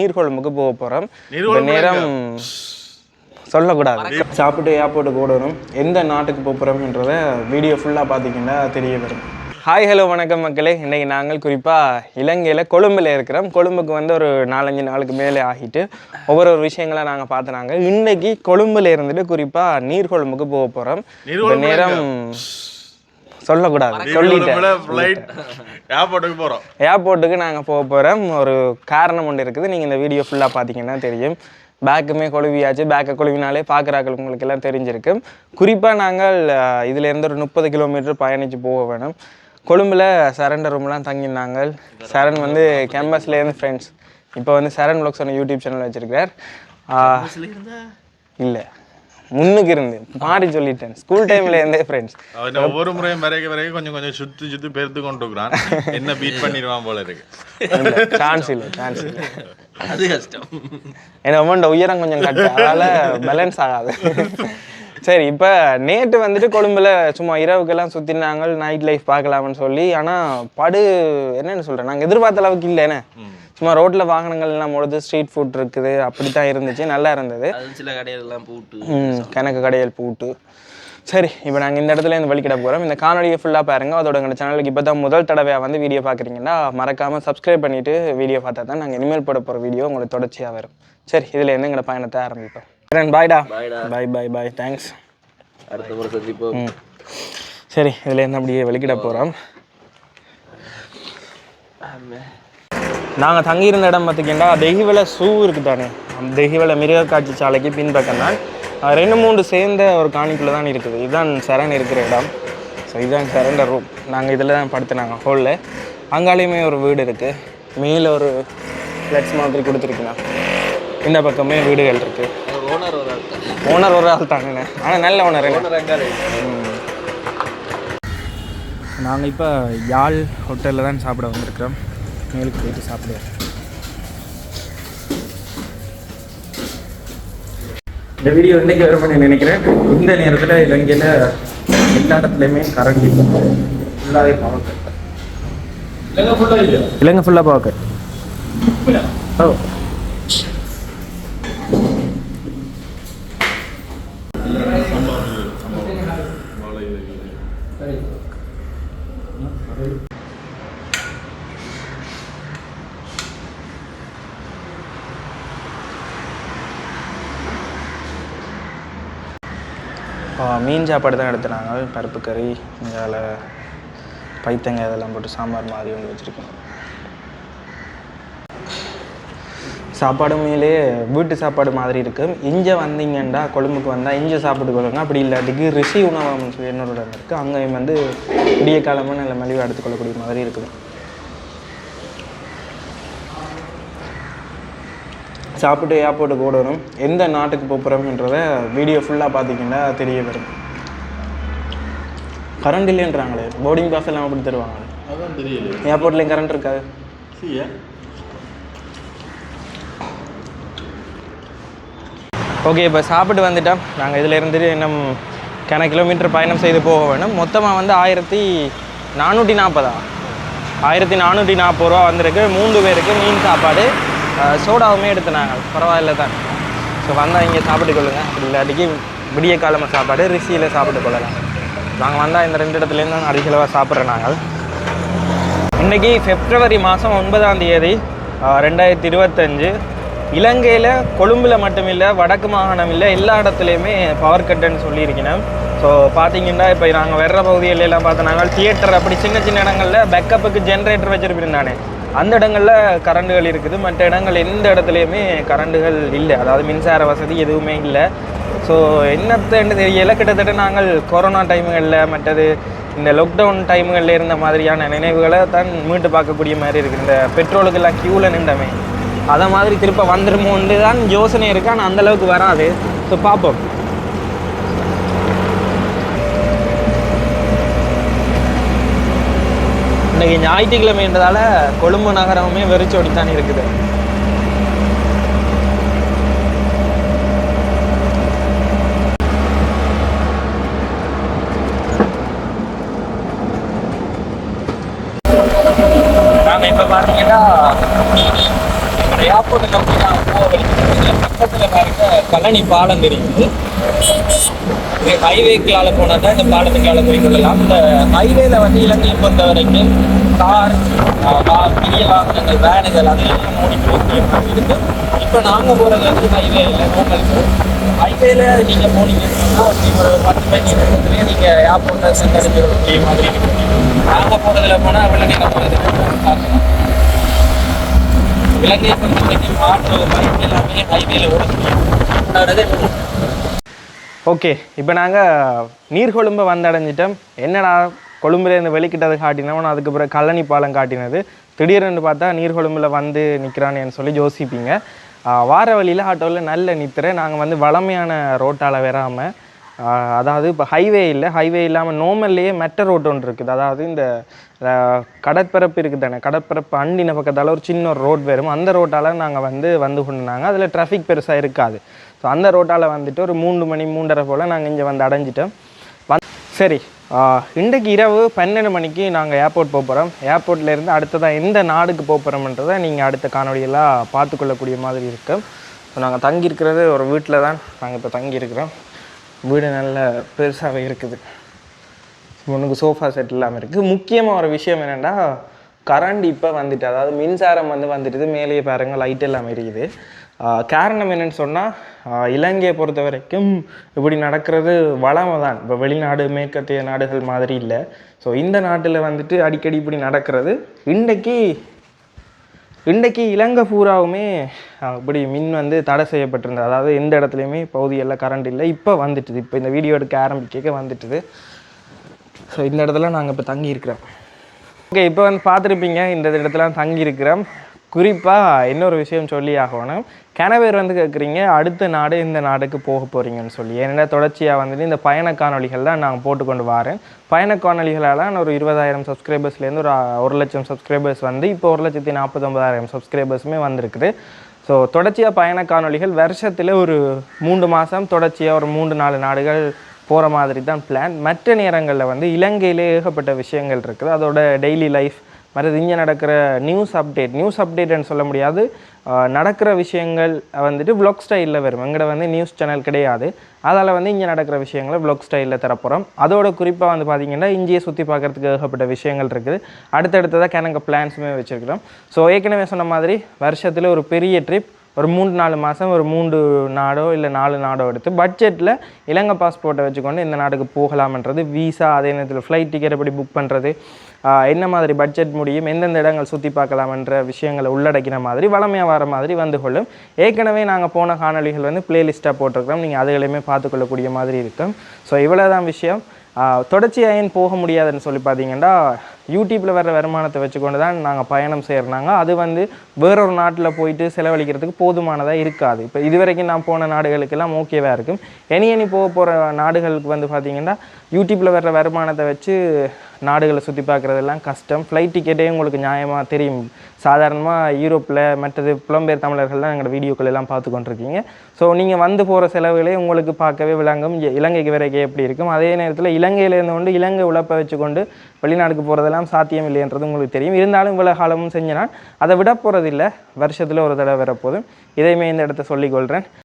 நீர்கொழும்புக்கு போக போகிறோம் நேரம் சொல்லக்கூடாது. சாப்பிட்டு ஏர்போர்ட்டுக்கு ஓடணும் எந்த நாட்டுக்கு போக போகிறோம்ன்றத வீடியோ ஃபுல்லாக பார்த்தீங்கன்னா தெரிய வரும். ஹாய் ஹலோ வணக்கம் மக்களே. இன்றைக்கி நாங்கள் குறிப்பாக இலங்கையில் கொழும்பில் இருக்கிறோம். கொழும்புக்கு வந்து ஒரு நாலஞ்சு நாளுக்கு மேலே ஆகிட்டு ஒவ்வொரு ஒரு விஷயங்களை நாங்கள் பார்த்துனாங்க இன்னைக்கு கொழும்புல இருந்துட்டு குறிப்பாக நீர்கொழும்புக்கு போக போகிறோம் நேரம் சொல்லக்கூடாது. சொல்லிட்டேன். ஏர்போர்ட்டுக்கு போகிறோம் ஏர்போர்ட்டுக்கு நாங்கள் போக போகிறோம் ஒரு காரணம் ஒன்று இருக்குது. நீங்கள் இந்த வீடியோ ஃபுல்லாக பார்த்தீங்கன்னா தெரியும். பேக்குமே கொழுவியாச்சு. பேக்கை கொழுவினாலே பார்க்குறாக்கள் உங்களுக்கு எல்லாம் தெரிஞ்சிருக்கு. குறிப்பாக நாங்கள் அஹ், இதுல இருந்து ஒரு முப்பது கிலோமீட்டர் பயணித்து போக வேணும். கொழும்பில் சரண்டர் ரூம்லாம் தங்கினாங்க சரண் வந்து கேம்பஸ்லேருந்து ஃப்ரெண்ட்ஸ் இப்போ வந்து சரண் ப்ளாக்ஸ் ஒன்று யூடியூப் சேனல் வச்சிருக்கிறார். இல்லை. முன்னுக்கு இருந்து மாறி சொல்லிட்டேன். ஸ்கூல் டைம்ல இருந்தே ஃப்ரெண்ட்ஸ் அவன் ஒவ்வொரு முறையும் வரைக்கும் வரைக்கும் கொஞ்சம் கொஞ்சம் சுத்தி சுத்தி பெருத்து கொண்டு இருக்கிறான். என்ன பீட் பண்ணிடுவான் போல இருக்கு. சான்ஸ் இல்லை சான்ஸ் இல்லை. அது கஷ்டம். ஏன்னா உமண்ட உயரம் கொஞ்சம் கட்டு. அதால பேலன்ஸ் ஆகாது. சரி இப்போ நேற்று வந்துட்டு கொழும்புல சும்மா இரவுக்கெல்லாம் சுற்றினாங்க நைட் லைஃப் பார்க்கலாம்னு சொல்லி ஆனால் படு என்னன்னு சொல்கிறேன் நாங்கள் எதிர்பார்த்த அளவுக்கு இல்லைன்னு சும்மா ரோட்டில் வாகனங்கள் எல்லாம் பொழுது ஸ்ட்ரீட் ஃபுட் இருக்குது அப்படி தான் இருந்துச்சு நல்லா இருந்தது. சில கடையெல்லாம் போட்டு ம், கணக்கு கடையல் பூட்டு. சரி இப்போ நாங்கள் இந்த இடத்துல இந்த வழிக்கிட போகிறோம் இந்த காணொலியை ஃபுல்லாக பாருங்க. அதோட எங்கள் சேனலுக்கு இப்போ தான் முதல் தடவையாக வந்து வீடியோ பார்க்குறீங்கன்னா மறக்காமல் சப்ஸ்கிரைப் பண்ணிவிட்டு வீடியோ பார்த்தா தான் நாங்கள் இனிமேல் போட போகிற வீடியோ உங்களுக்கு தொடர்ச்சியாக வரும். சரி இதில் இருந்து எங்களோட பயணத்தை ஆரம்பிப்போம். பாய்டா. பாய் பாய் பாய் தேங்க்ஸ் அடுத்த முறை சந்திப்போம். ம். சரி இதில் இருந்து அப்படியே வெளிக்கிட போகிறோம் நாங்கள் தங்கியிருந்த இடம் பார்த்திங்கன்னா தெஹிவல சூ இருக்குது தானே அந்த தெஹிவல மிருக காட்சி சாலைக்கு பின்பக்கம் தான் ரெண்டு மூணு சேர்ந்த ஒரு காணிக்குள்ளே தான் இருக்குது. இதுதான் சரண் இருக்கிற இடம். ஸோ இதுதான் சரண்ட ரூம் நாங்கள் இதில் தான் படுத்துனாங்க ஹோலில் அங்காலேயுமே ஒரு வீடு இருக்குது மேலே ஒரு ஃப்ளெக்ஸ் மாதிரி கொடுத்துருக்குண்ணா இந்த பக்கமே வீடுகள் இருக்குது ஓனர் ஒரு ஆள் தான். ஓனர் ஒரு ஆள் தானே ஆனால் நல்ல ஓனர். நாங்கள் இப்போ யாழ் ஹோட்டலில் தான் சாப்பிட வந்திருக்கிறோம். மேலுக்கு போயிட்டு சாப்பிடுவோம் இந்த வீடியோ இன்றைக்கி வரும்னு நினைக்கிறேன். இந்த நேரத்தில் இலங்கையில் எல்லா இடத்துலையுமே கரண்ட். ஃபுல்லாகவே பவர் கட் இலங்கை ஃபுல்லாக பவர் கட் ஓ. மீன் சாப்பாடு தான் எடுத்துனாங்க. பருப்பு கறி இங்கால பைத்தங்க இதெல்லாம் போட்டு சாம்பார் மாதிரி ஒன்று வச்சுருக்கோம். சாப்பாடு மேலே வீட்டு சாப்பாடு மாதிரி இருக்குது இங்கே வந்தீங்கன்னா கொழும்புக்கு வந்தால் இங்கே சாப்பிட்டு கொள்ளுங்க. அப்படி இல்லாட்டிக்கு ரிஷி உணவகம்னு சொல்லி இருக்குது அங்கேயும் வந்து விடிய காலமாக நல்ல மலிவாக எடுத்துக்கொள்ளக்கூடிய மாதிரி இருக்குது சாப்பிட்டு ஏர்போர்ட்டுக்கு ஓடணும். எந்த நாட்டுக்கு போகிறோம்ன்றத வீடியோ ஃபுல்லாக பார்த்தீங்கன்னா தெரிய வரும். கரண்ட் இல்லைன்றாங்களே. போர்டிங் பாஸ் எல்லாம் அப்படி தருவாங்களே? அதான் தெரியல ஏர்போர்ட்லேயும் கரண்ட் இருக்காது ஓகே இப்போ சாப்பிட்டு வந்துட்டோம். நாங்கள் இதில் இருந்துட்டு இன்னும் கன கிலோமீட்டர் பயணம் செய்து போக வேணும். மொத்தமாக வந்து ஆயிரத்தி நானூற்றி நாற்பதா ஆயிரத்தி நானூற்றி நாற்பது ரூபா வந்திருக்கு. மூன்று பேருக்கு மீன் சாப்பாடு. சோடாவுமே எடுத்துனாங்க. பரவாயில்ல தான். ஸோ வந்தால் இங்கே சாப்பிட்டு கொள்ளுங்க. அப்படி இல்லாட்டிக்கு விடிய காலம சாப்பாடு ரிசியில் சாப்பிட்டு கொள்ளலாம். நாங்கள் வந்தால் இந்த ரெண்டு இடத்துலேருந்து தான் அதிகளவாக சாப்பிட்றோம் நாங்கள். இன்னைக்கு பிப்ரவரி மாதம் ஒன்பதாம் தேதி ரெண்டாயிரத்தி இருபத்தஞ்சு. இலங்கையில் கொழும்பில் மட்டுமில்லை வடக்கு மாகாணம் இல்லை எல்லா இடத்துலையுமே பவர் கட்டுன்னு சொல்லியிருக்கணும் ஸோ பார்த்தீங்கன்னா இப்போ நாங்கள் வர்ற பகுதிகள் பார்த்தோம் நாங்கள் தியேட்டர் அப்படி சின்ன சின்ன இடங்களில் பேக்கப்புக்கு ஜென்ரேட்டர் வச்சுருப்பிருந்தானே அந்த இடங்களில் கரண்டுகள் இருக்குது. மற்ற இடங்கள் எந்த இடத்துலையுமே கரண்டுகள் இல்லை. அதாவது மின்சார வசதி எதுவுமே இல்லை. ஸோ என்னத்தன்னு தெரியல. கிட்டத்தட்ட நாங்கள் கொரோனா டைமுகளில் மற்றது இந்த லாக்டவுன் டைமுகளில் இருந்த மாதிரியான நினைவுகளை தான் மீட்டு பார்க்கக்கூடிய மாதிரி இருக்குது இந்த பெட்ரோலுக்கெல்லாம் க்யூவில் நின்றமே. அதை மாதிரி திருப்ப வந்துருமோன்னு தான் யோசனை இருக்கு. ஆனால் அந்தளவுக்கு வராது. ஸோ பார்ப்போம். இன்னைக்கு ஞாயிற்றுக்கிழமைன்றதால கொழும்பு நகரமுமே வெறிச்சோடி இருக்குது. நாங்கள் இப்போ பார்த்தீங்கன்னா ஏர்போர்ட் நோக்கி பக்கத்தில் பாருங்க கல்லணி பாலம் தெரியுது. இது ஹைவேக்களால் போனால் தான் இந்த பாலத்துக்கால போய் கொள்ளலாம். இந்த ஹைவேல வந்து இலங்கையை பொறுத்த வரைக்கும் கார் பெரிய வாகனங்கள் வேனுகள் அதெல்லாம் மூடி இருக்கு. இப்போ நாங்கள் போகிறது வந்து ஹைவே இல்லை லோக்கல் ஹைவேல நீங்கள் போனீங்கன்னா ஒரு பத்து பதினஞ்சு நிமிஷத்துலேயே நீங்கள் ஏர்போர்ட்டை சென்றடைஞ்ச மாதிரி நாங்கள் போகிறதுல போனால் அவ்வளோ நீங்கள் போகிறது இலங்கையை பொறுத்த வரைக்கும் ஆட்டோ பைக் எல்லாமே ஹைவேல ஓகே இப்போ நாங்கள் நீர்கொழும்பை வந்தடைஞ்சிட்டோம் என்னடா கொழும்புலேருந்து வெளிக்கிட்டது காட்டினவன் அதுக்கப்புறம் கல்லணி பாலம் காட்டினது. திடீர்னு பார்த்தா நீர்கொழும்பில் வந்து நிற்கிறானேன்னு சொல்லி யோசிப்பீங்க. வார வழியில் ஆட்டோவில் நல்ல நிற்கிறேன் நாங்கள் வந்து வளமையான ரோட்டால் வராமல் அதாவது இப்போ ஹைவே இல்லை ஹைவே இல்லாமல் நோமல்லையே மெட்ட ரோட் ஒன்று இருக்குது. அதாவது இந்த கடற்பரப்பு இருக்குது தானே? கடற்பரப்பு அண்டின பக்கத்தால் ஒரு சின்ன ஒரு ரோட் வரும் அந்த ரோட்டால் நாங்கள் வந்து வந்து கொண்டுனாங்க. அதில் டிராஃபிக் பெருசாக இருக்காது. ஸோ அந்த ரோட்டால் வந்துட்டு ஒரு மூன்று மணி மூன்றரை போல் நாங்கள் இங்கே வந்து அடைஞ்சிட்டோம். வந் சரி இன்றைக்கு இரவு பன்னெண்டு மணிக்கு நாங்கள் ஏர்போர்ட் போக போகிறோம் ஏர்போர்ட்லேருந்து அடுத்ததாக எந்த நாடுக்கு போக போகிறோம்ன்றதை நீங்கள் அடுத்த காணொலியெல்லாம் பார்த்துக்கொள்ளக்கூடிய மாதிரி இருக்கும். ஸோ நாங்கள் தங்கியிருக்கிறது ஒரு வீட்டில் தான். நாங்கள் இப்போ தங்கியிருக்கிறோம். வீடு நல்ல பெருசாகவே இருக்குது. உனக்கு சோஃபா செட் இல்லாமல் இருக்குது முக்கியமாக ஒரு விஷயம் என்னென்னா கரண்ட் இப்போ வந்துட்டு அதாவது மின்சாரம் வந்து வந்துட்டு மேலேயே பாருங்கள் லைட் எல்லாம் எரியுது. காரணம் என்னன்னு சொன்னால் இலங்கையை பொறுத்த வரைக்கும் இப்படி நடக்கிறது வளமை தான் இப்போ வெளிநாடு மேற்கத்திய நாடுகள் மாதிரி இல்லை. ஸோ இந்த நாட்டில் வந்துட்டு அடிக்கடி இப்படி நடக்கிறது. இன்றைக்கி இன்றைக்கு இலங்கை பூராவுமே அப்படி மின் வந்து தடை செய்யப்பட்டிருந்தது. அதாவது எந்த இடத்துலையுமே பகுதிகளில் கரண்ட் இல்லை. இப்போ வந்துட்டுது. இப்போ இந்த வீடியோ எடுக்க ஆரம்பிக்க வந்துட்டுது. ஸோ இந்த இடத்துல நாங்கள் இப்போ தங்கி இருக்கிறோம் ஓகே இப்போ வந்து பார்த்துருப்பீங்க. இந்த இடத்துல தங்கி இருக்கிறோம் குறிப்பாக இன்னொரு விஷயம் சொல்லி ஆகணும். கனவேர் வந்து கேட்குறீங்க அடுத்த நாடு இந்த நாடுக்கு போக போகிறீங்கன்னு சொல்லி. ஏன்னா தொடர்ச்சியாக வந்துட்டு இந்த பயண காணொளிகள் தான் நாங்கள் போட்டுக்கொண்டு வரேன். பயண காணொளிகளால் நான் ஒரு இருபதாயிரம் சப்ஸ்கிரைபர்ஸ்லேருந்து ஒரு ஒரு லட்சம் சப்ஸ்கிரைபர்ஸ் வந்து இப்போ ஒரு லட்சத்தி நாற்பத்தொம்பதாயிரம் சப்ஸ்கிரைபர்ஸுமே வந்திருக்குது. ஸோ தொடர்ச்சியாக பயண காணொலிகள் வருஷத்தில் ஒரு மூன்று மாதம் தொடர்ச்சியாக ஒரு மூன்று நாலு நாடுகள் போகிற மாதிரி தான் பிளான் மற்ற நேரங்களில் வந்து இலங்கையிலே ஏகப்பட்ட விஷயங்கள் இருக்குது. அதோட டெய்லி லைஃப் மற்றது இங்கே நடக்கிற நியூஸ் அப்டேட் நியூஸ் அப்டேட்னு சொல்ல முடியாது. நடக்கிற விஷயங்கள் வந்துட்டு vlog ஸ்டைலில் வரும். எங்கட வந்து நியூஸ் சேனல் கிடையாது. அதால் வந்து இங்கே நடக்கிற விஷயங்களை vlog ஸ்டைலில் தரப்போகிறோம் அதோட குறிப்பாக வந்து பார்த்தீங்கன்னா இங்கேயே சுற்றி பார்க்கறதுக்கு ஏகப்பட்ட விஷயங்கள் இருக்குது. அடுத்தடுத்ததாக கிணங்க பிளான்ஸுமே வச்சுருக்கிறோம். ஸோ ஏற்கனவே சொன்ன மாதிரி வருஷத்தில் ஒரு பெரிய ட்ரிப் ஒரு மூணு நாலு மாதம் ஒரு மூன்று நாடோ இல்லை நாலு நாடோ எடுத்து பட்ஜெட்டில் இலங்கை பாஸ்போர்ட்டை வச்சுக்கொண்டு இந்த நாட்டுக்கு போகலாம்ன்றது வீசா அதே நேரத்தில் ஃப்ளைட் டிக்கெட் எப்படி புக் பண்ணுறது என்ன மாதிரி பட்ஜெட் முடியும் எந்தெந்த இடங்கள் சுற்றி பார்க்கலாம்ன்ற விஷயங்களை உள்ளடக்கின மாதிரி வளமையாக வர மாதிரி வந்து கொள்ளும். ஏற்கனவே நாங்கள் போன காணொலிகள் வந்து பிளேலிஸ்ட்டாக போட்டிருக்கிறோம். நீங்கள் அதுகளையுமே பார்த்துக்கொள்ளக்கூடிய மாதிரி இருக்கும். ஸோ இவ்வளோதான் விஷயம். தொடர்ச்சியாக ஏன் போக முடியாதுன்னு சொல்லி பார்த்தீங்கன்னா யூடியூப்பில் வர வருமானத்தை வச்சுக்கொண்டு தான் நாங்கள் பயணம் செய்கிறனாங்க அது வந்து வேறொரு நாட்டில் போயிட்டு செலவழிக்கிறதுக்கு போதுமானதாக இருக்காது. இப்போ இதுவரைக்கும் நான் போன நாடுகளுக்கெல்லாம் ஓகேவாக இருக்கும். இனி இனி போக போகிற நாடுகளுக்கு வந்து பார்த்திங்கன்னா யூடியூப்பில் வர்ற வருமானத்தை வச்சு நாடுகளை சுற்றி பார்க்குறதெல்லாம் கஷ்டம். ஃப்ளைட் டிக்கெட்டே உங்களுக்கு நியாயமாக தெரியும். சாதாரணமாக யூரோப்பில் மற்றது புலம்பெயர் தமிழர்கள்லாம் எங்களோட வீடியோக்கள் எல்லாம் பார்த்து கொண்டிருக்கீங்க. ஸோ நீங்கள் வந்து போகிற செலவுகளே உங்களுக்கு பார்க்கவே விளங்கும். இலங்கைக்கு வரைக்கும் எப்படி இருக்கும்? அதே நேரத்தில் இலங்கையிலேருந்து கொண்டு இலங்கை உழைப்பை வச்சுக்கொண்டு வெளிநாட்டுக்கு போகிறதெல்லாம் சாத்தியம் இல்லைன்றது உங்களுக்கு தெரியும். இருந்தாலும் இவ்வளோ காலமும் செஞ்சனால் அதை விட போகிறதில்ல வருஷத்தில் ஒரு தடவை வரப்போதும் இதையுமே இந்த இடத்த சொல்லிக்கொள்கிறேன்